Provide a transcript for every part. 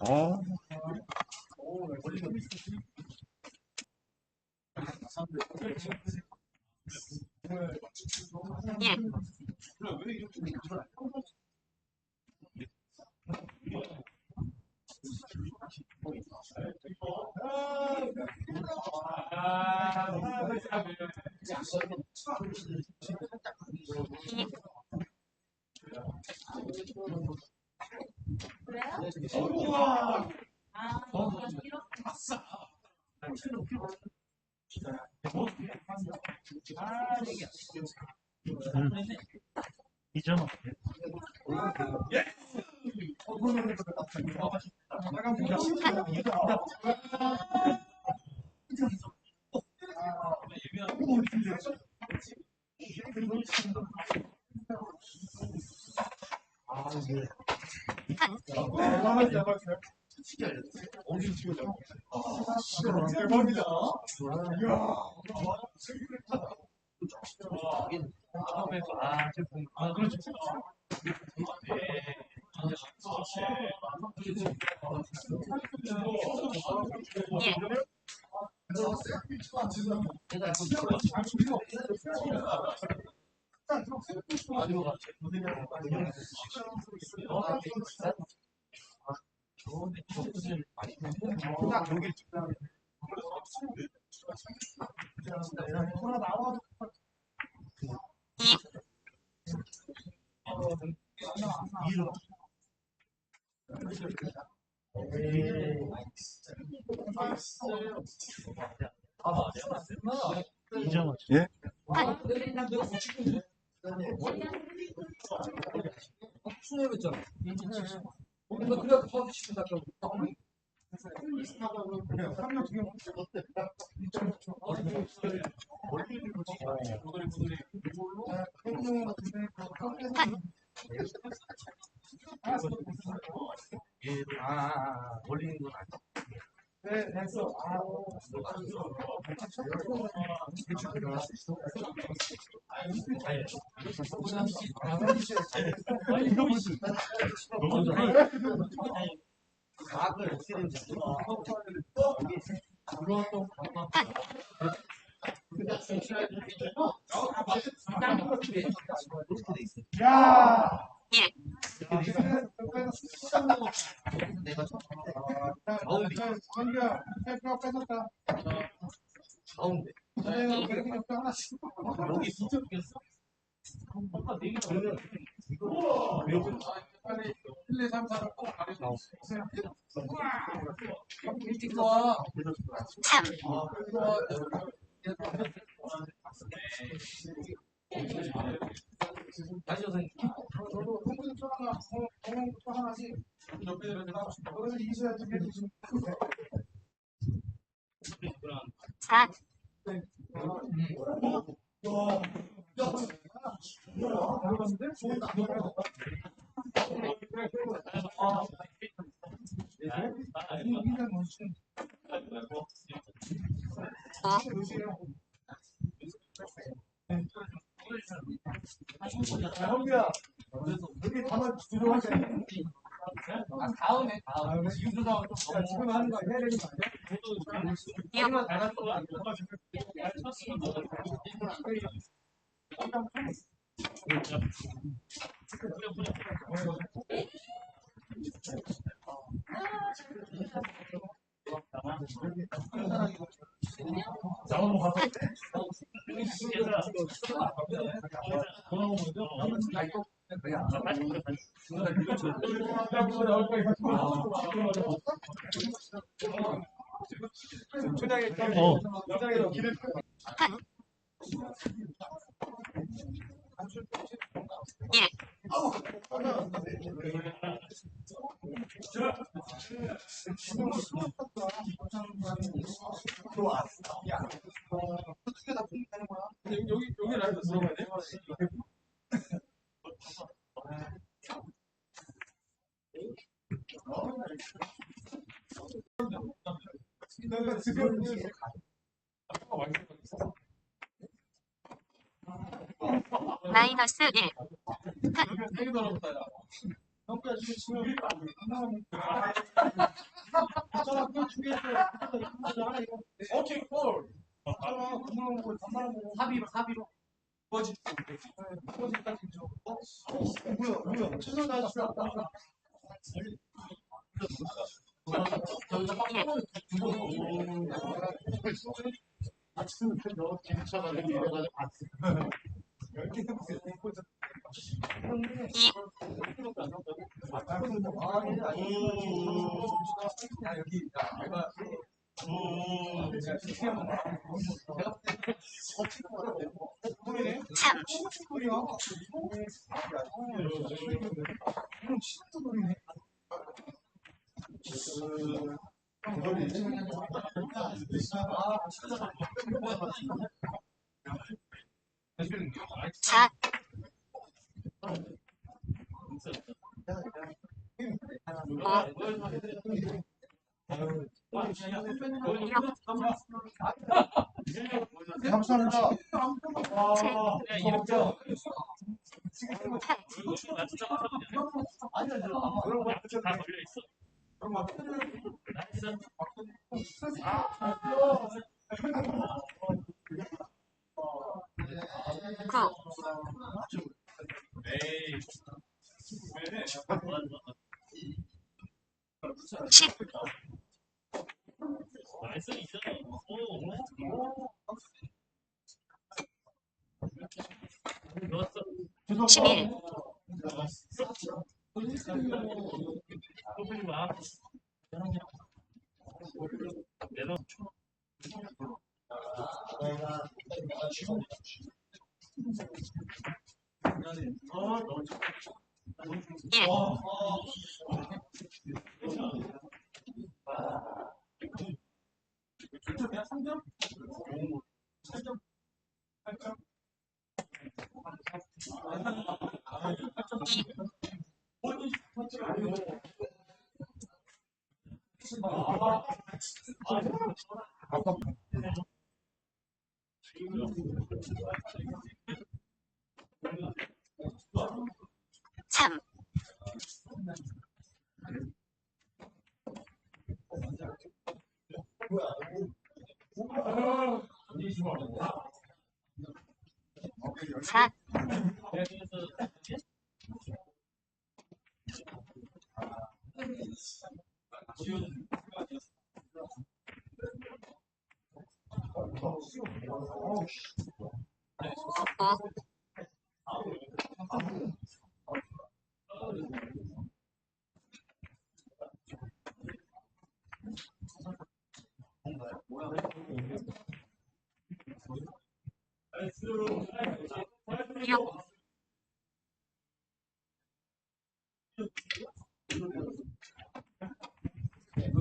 아, 이점 대박이다. 아, 그렇죠. 이점 예? 수뇌했잖아. 그래서 그래야 더 시킨다. 아, 올리는 건 아니야. 네, 됐어. 아, 이거 무슨 과학을 어떻게 되는지 야! 내가 전기야, 헬 네, 그냥 하나씩. 여기 있어. 빨리 1, 2, 3, 4를 꼭 가려서 주세 요. 일찍 와. 참. 일찍 와. 다시 선생님. 저도 홍보부터 하나, 공항부터 하나씩. 그래 주시면. 자, 형규야, 여기 가만 들어가자. 아, 다음에, 다음에. 지금 좀 지금 하는 거 해야 되는 거 아니야? 육, 어. 어. 1. 지금 마이너스 1, 되게 더럽다, 야. 오케이, 콜. 사비로 사비로. 뭐지? 뭐지? 딱 줘. 어? 뭐야, 뭐야. 최선 다했어. 야, 여기, 야, 내가. 내가 3, 사, 감사합니다. 구, 11 1 예.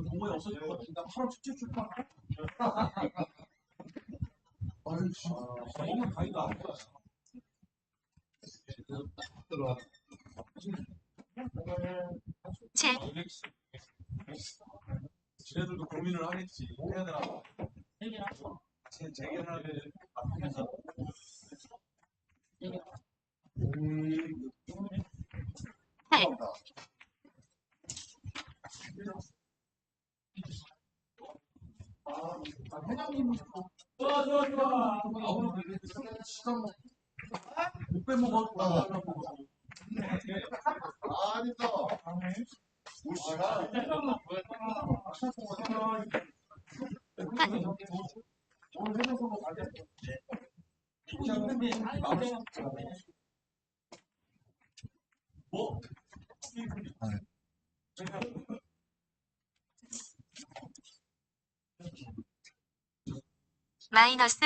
동호회 없어질 것 같은데 하루 축제 출판 너무 가기가 안 돼. 칠, 지네들도 고민을 하겠지. 해야 되나? 재- 재개발을 앞에서. 팔, 회장님 좋아 좋아 좋아 아무로 시간 못 빼먹어 아니다. 올 시간. 오늘 선거 가야 돼. 있는데 마음 뭐? 마이너스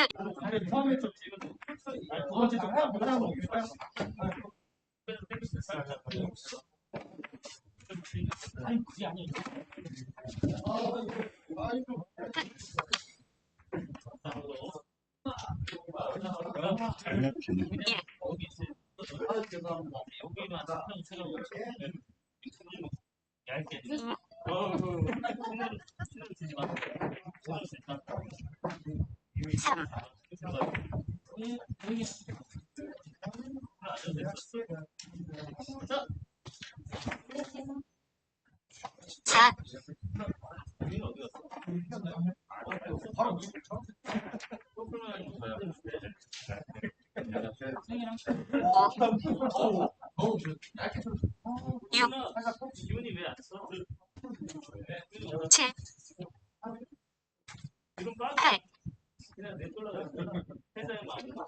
처음에 좀지금 두 번째 좀 해야 못하는 거 없을까요? 아니 그게 아니에요. 여기만 신경 얇게. 이, 어, 그, 신경 쓰지 마. 3, 사, 기분이 왜안 써? 7, 이런 거 8, 그냥 내 걸로 회사에 막 9,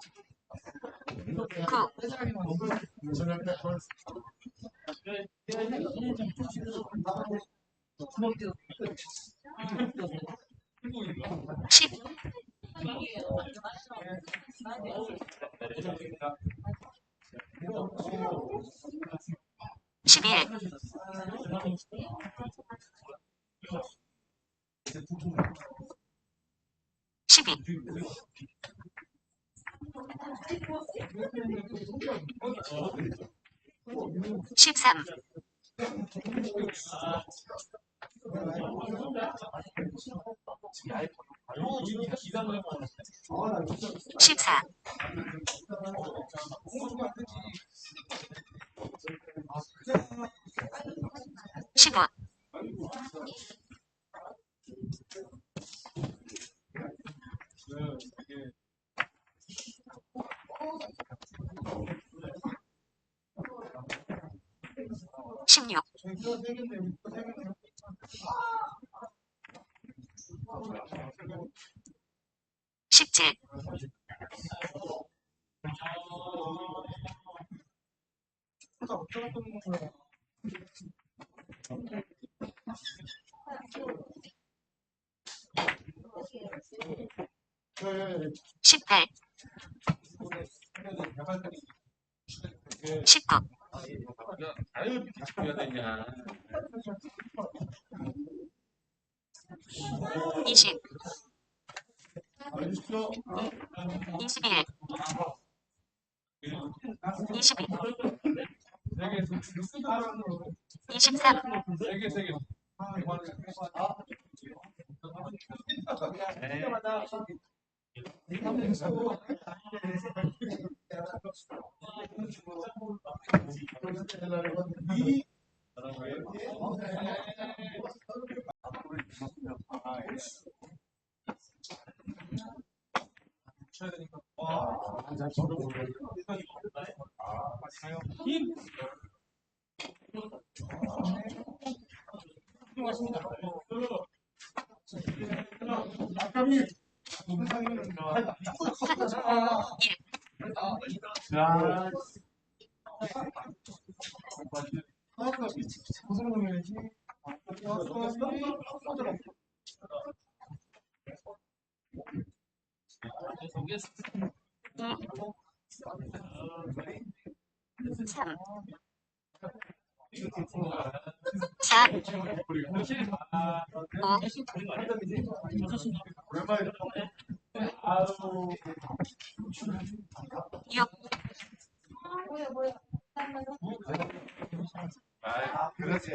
십, 13 14 15 18 19 20 21 22 23 이십, 알려주십시오. 이십일, 이십이, 이십삼, 야, 삼, 사, 오랜만에 육, 아, 그러지.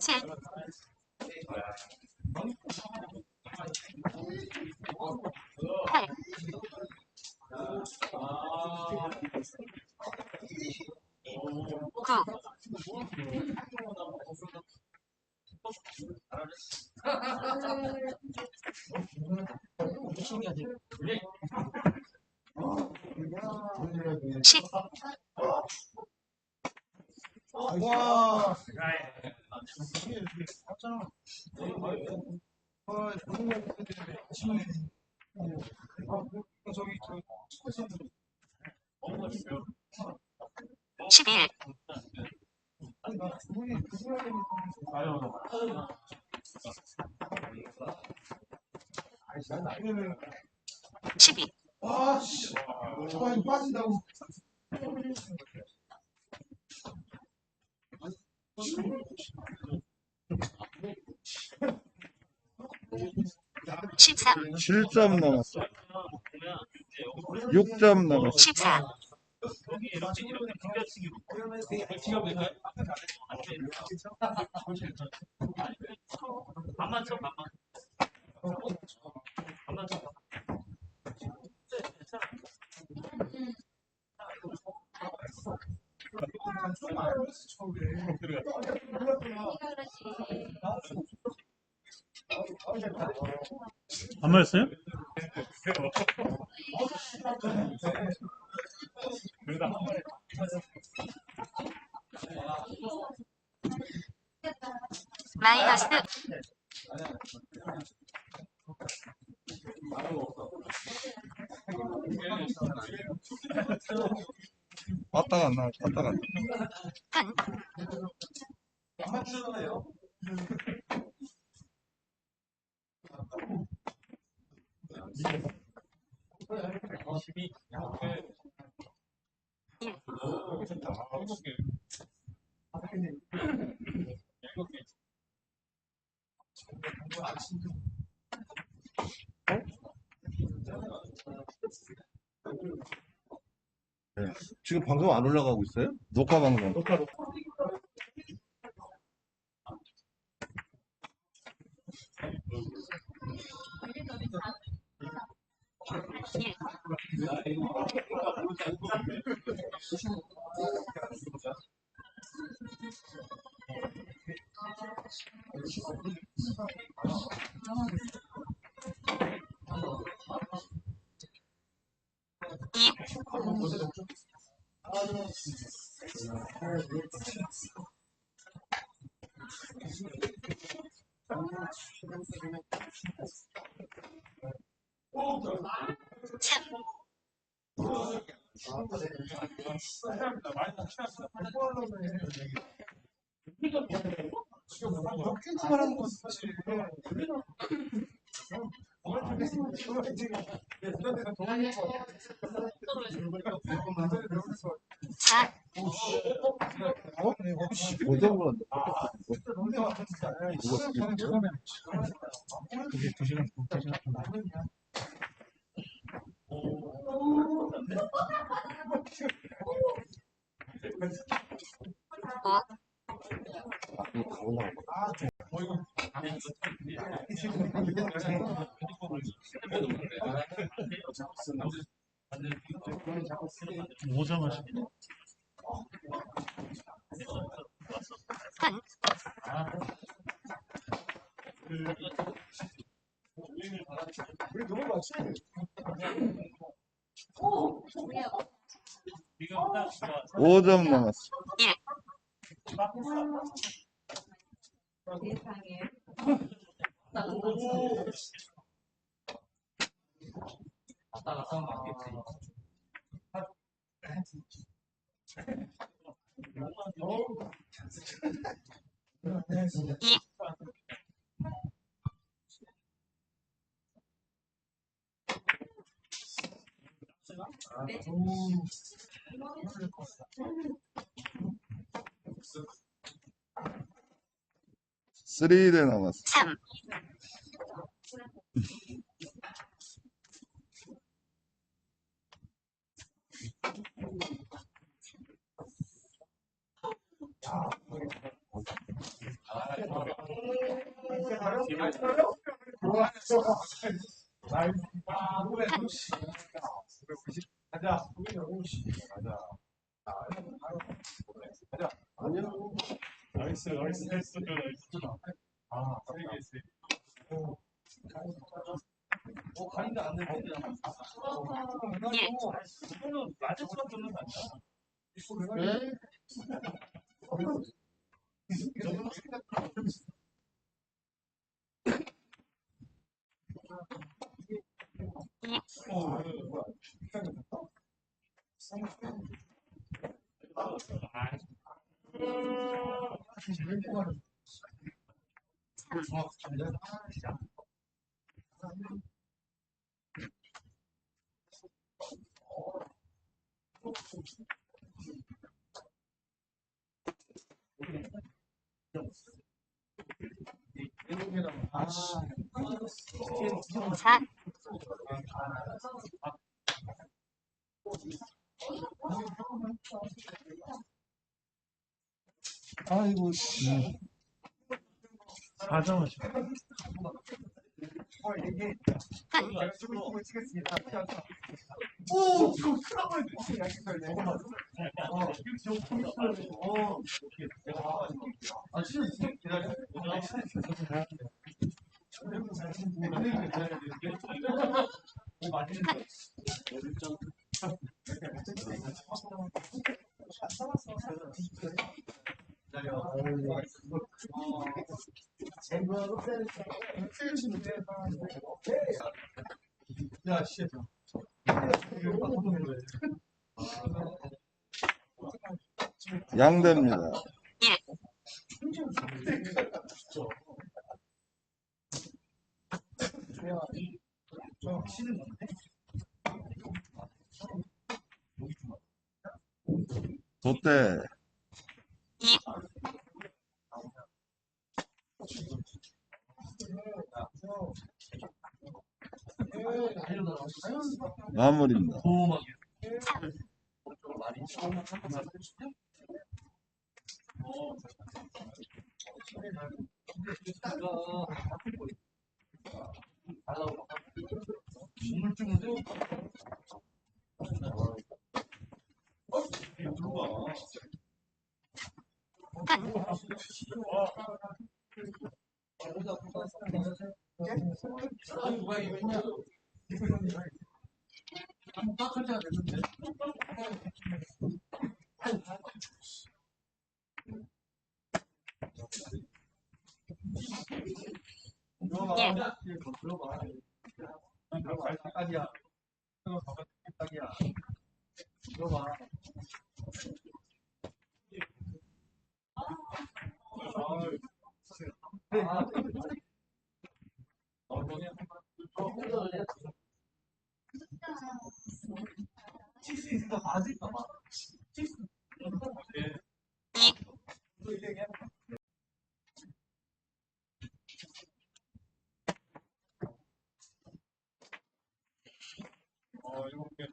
칠, 팔, 구, 12. 아씨 저거 빠진다고 13 7점 남았어. 6점 남았어. 14 여기 이렇게 이렇게 비벼치기로 지갑 될까요? 반만 쳐 반만. 반만 쳐. 안 맞았어요? 마이너스 왔다가 안 나와. 왔다가. 안 한 지금 방송 안 올라가고 있어요? 녹화 방송. 이 참 사 보정 그런데. 그게 두 시간, 두시 오자마시네. 한 지금 딱 좋아. 5점 남 Удавно. 3대 남았어. 3. 가자. 가자. 가자. 안녕. 나이스, 나이스, 나이스. 이거는 맞을 수밖에 없는 거 아니야? 사 아이고, 씨. 4점을 어, 이게 끝 제가 죽을 죽을 치겠습니다. 오. 아, 진짜 기다려. 양대입니다. 저 치는 건데? 돛대. 마무리입니다. 보호막이. 3 우 물쭈물도 누가 이거 했냐? 한번 딱 설치가 됐는데. 예. 들어봐. 들어봐. 딱이야. 들어봐. 딱이야. 들어봐. 아, 어, 뭐냐? 칠수 있을까? 맞을까 봐. 칠수 어, 일곱 개.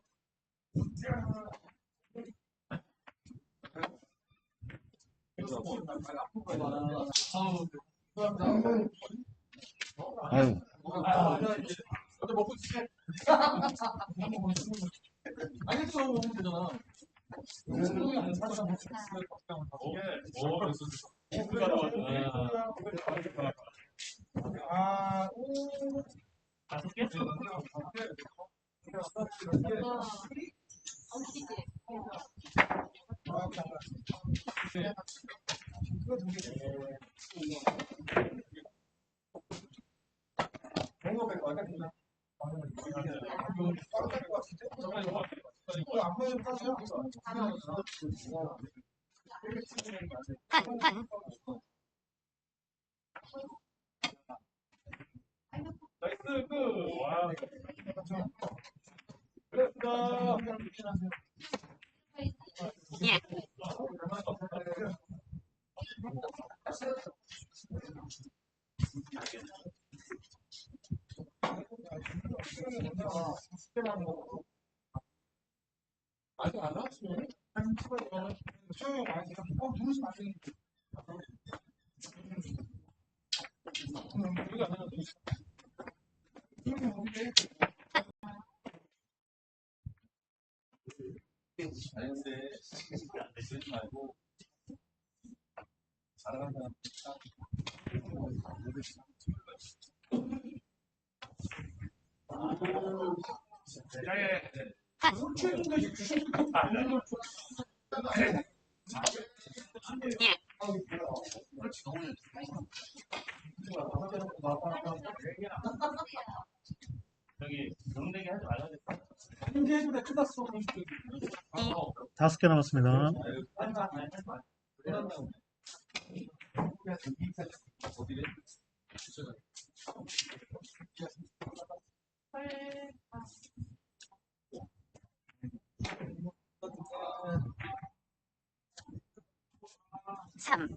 아유, 먼저 먹고 치게. 알겠어, 먹으면 되잖아. 오, 그랬어. 아, 다섯 개? 아까 그냥. 안 보여도 빠져요. 끈끈 나이스, 끝. 와. 그랬어. 예아직 안 나왔어요. 한 수영이 많이 돼서 어 누구지 마시. 우리가 하나 더 있어. 이렇게 먹는데 자연스레 쓰지 말고 잘하는 사람 다섯 개 남았습니다. 삼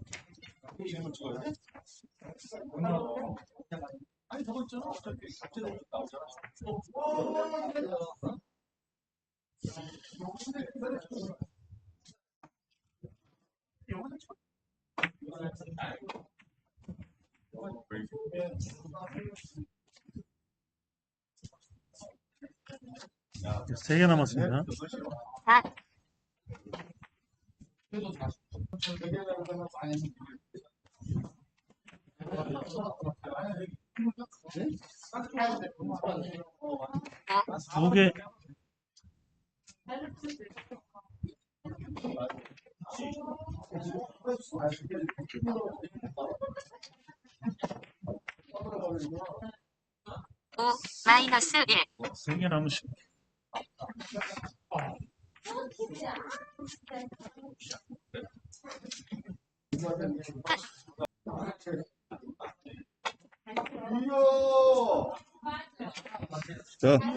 아니 저거 있잖아. 어차피 갑자기 나오잖아. 세 개 남았습니다. 4, 두 개. 오 마이너스 1, 세 개 남으십니다. 자, 아, 됐다.